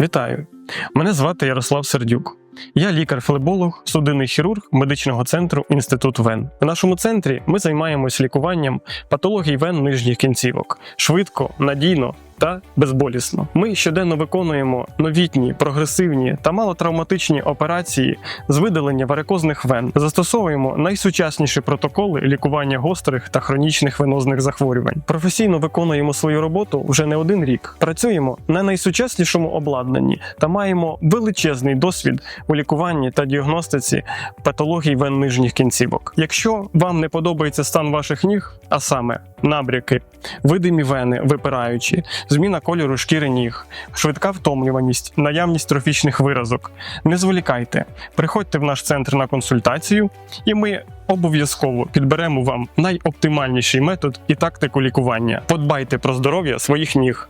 Вітаю! Мене звати Ярослав Сердюк. Я лікар-флеболог, судинний хірург медичного центру Інститут Вен. В нашому центрі ми займаємось лікуванням патологій вен нижніх кінцівок швидко, надійно та безболісно. Ми щоденно виконуємо новітні, прогресивні та малотравматичні операції з видалення варикозних вен. Застосовуємо найсучасніші протоколи лікування гострих та хронічних венозних захворювань. Професійно виконуємо свою роботу вже не один рік. Працюємо на найсучаснішому обладнанні та маємо величезний досвід у лікуванні та діагностиці патологій вен нижніх кінцівок. Якщо вам не подобається стан ваших ніг, а саме набряки, видимі вени випираючі, зміна кольору шкіри ніг, швидка втомлюваність, наявність трофічних виразок, не зволікайте, приходьте в наш центр на консультацію, і ми обов'язково підберемо вам найоптимальніший метод і тактику лікування. Подбайте про здоров'я своїх ніг.